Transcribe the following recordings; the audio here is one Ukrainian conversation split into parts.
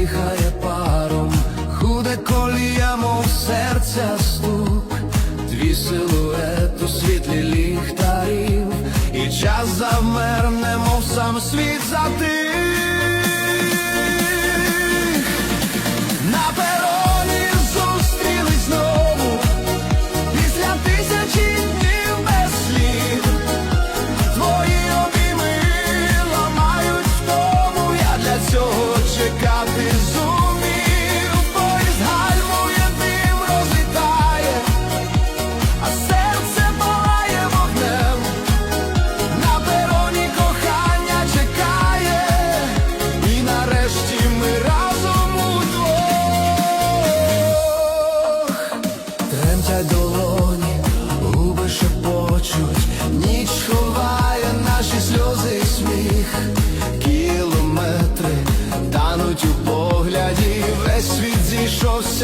дихає паром, худе колія, мов серця стук, дві силует у світлі ліхтарів, і час замерне, мов сам світ затих.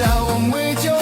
叫我为救。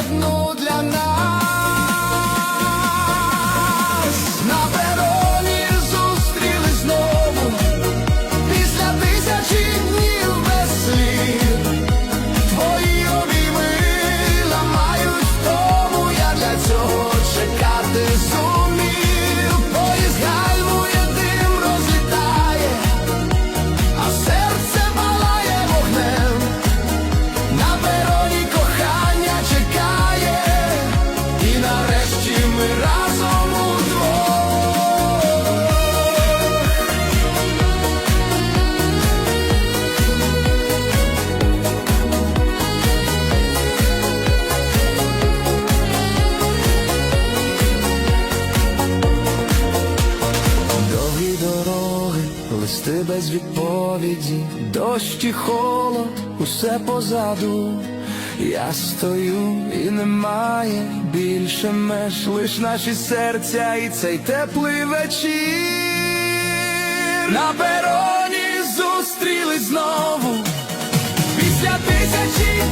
листи без відповіді, дощ і холод, усе позаду. Я стою і немає більше меж, лиш наші серця, і цей теплий вечір. На пероні зустріли знову після тисячі.